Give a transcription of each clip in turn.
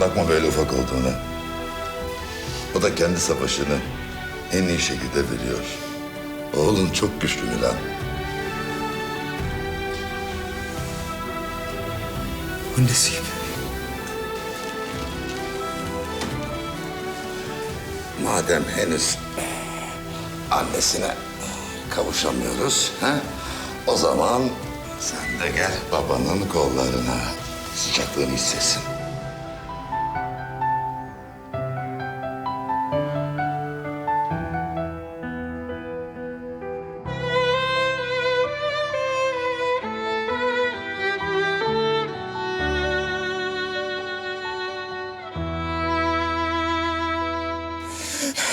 Bakma böyle ufak olduğuna. O da kendi savaşını en iyi şekilde veriyor. Oğlun çok güçlü Milan. Annesiyim. Madem henüz annesine kavuşamıyoruz, ha? o zaman sen de gel babanın kollarına. Sıcaklığını hissetsin.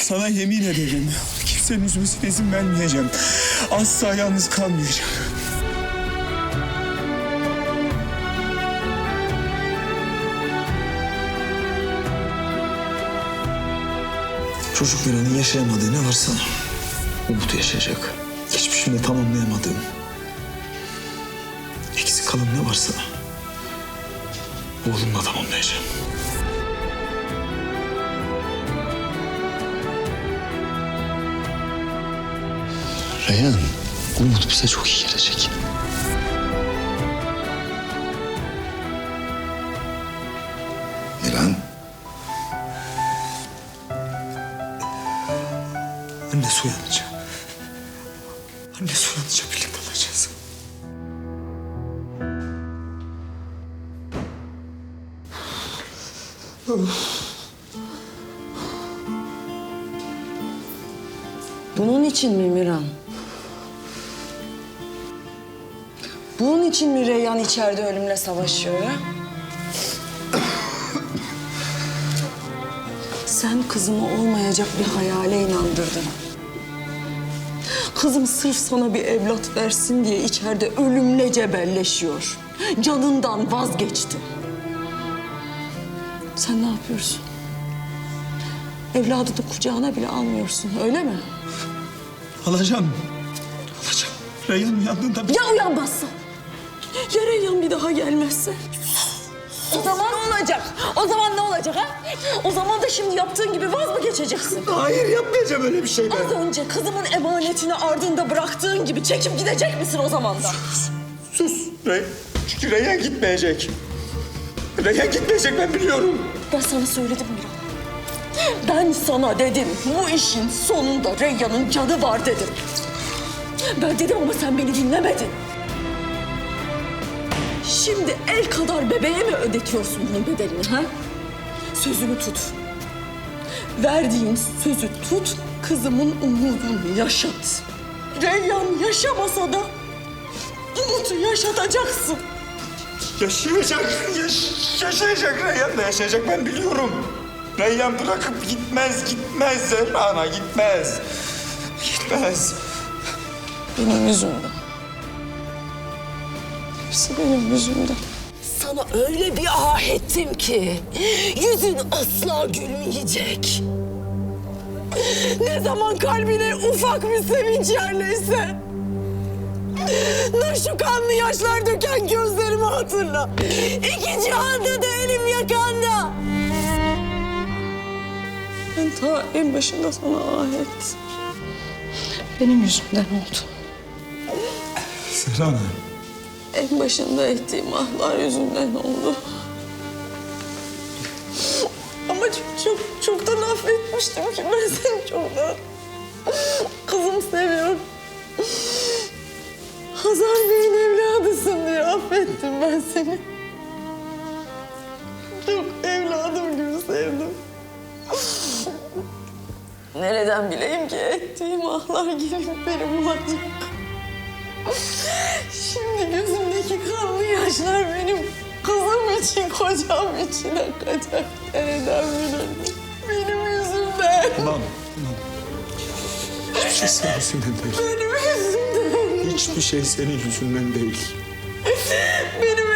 Sana yemin ederim. Kimsenin üzmesine izin vermeyeceğim. Asla yalnız kalmayacağım. Çocukların yaşayamadığı ne varsa Umut yaşayacak. Geçmişimde tamamlayamadığım, eksik kalan ne varsa oğlumla tamamlayacağım. Reyhan, Umut bize çok iyi gelecek. Milan, Anne su. Anne su birlikte olacağız. Bunun için mi Miran? Bunun için mi Reyhan içeride ölümle savaşıyor ha? Sen kızımı olmayacak bir hayale inandırdın. Kızım sırf sana bir evlat versin diye içeride ölümle cebelleşiyor. Canından vazgeçti. Sen ne yapıyorsun? Evladını kucağına bile almıyorsun, öyle mi? Alacağım. Alacağım. Reyhan uyandığında bir... Ya uyanmazsa? Ya Reyhan bir daha gelmezse? O zaman ne olacak? O zaman ne olacak ha? O zaman da şimdi yaptığın gibi vaz mı geçeceksin? Hayır yapmayacağım öyle bir şey ben. Az önce kızımın emanetini ardında bıraktığın gibi çekip gidecek misin o zaman da? Sus. Rey... Çünkü Reyhan gitmeyecek. Reyhan gitmeyecek ben biliyorum. Ben sana söyledim Miran. Ben sana dedim bu işin sonunda Reyhan'ın canı var dedim. Ben dedim ama sen beni dinlemedin. Şimdi el kadar bebeğe mi ödetiyorsun bunun bedelini ha? Sözünü tut. Verdiğin sözü tut, kızımın umudunu yaşat. Reyhan yaşamasa da Umut'u yaşatacaksın. Yaşayacak. Yaş yaşayacak. Reyhan da yaşayacak ben biliyorum. Reyhan bırakıp gitmez, gitmez Zehra ana gitmez. Gitmez. Benim yüzümden. Hepsi benim yüzümden. Sana öyle bir ah ettim ki yüzün asla gülmeyecek. Ne zaman kalbine ufak bir sevinç yerleşse... ...nur şu kanlı yaşlar döken gözlerimi hatırla. İki cihanda da elim yakanda. Ben ta en başında sana ah ettim. Benim yüzümden oldu. Zehra ana. En başında ettiğim ahlar yüzünden oldu. Ama çok, çok çoktan affetmiştim ki ben seni çoktan. Kızım seviyorum. Hazar Bey'in evladısın diye affettim ben seni. Çok evladım gibi sevdim. Nereden bileyim ki ettiğim ahlar gelip beni bulacak. Yaşlar benim kızım için, kocam için akacak. Nereden bilirdim? Benim yüzümden. Tamam, tamam. Hiçbir şey senin yüzünden değil. Benim yüzümden. Hiçbir şey senin yüzünden değil. Benim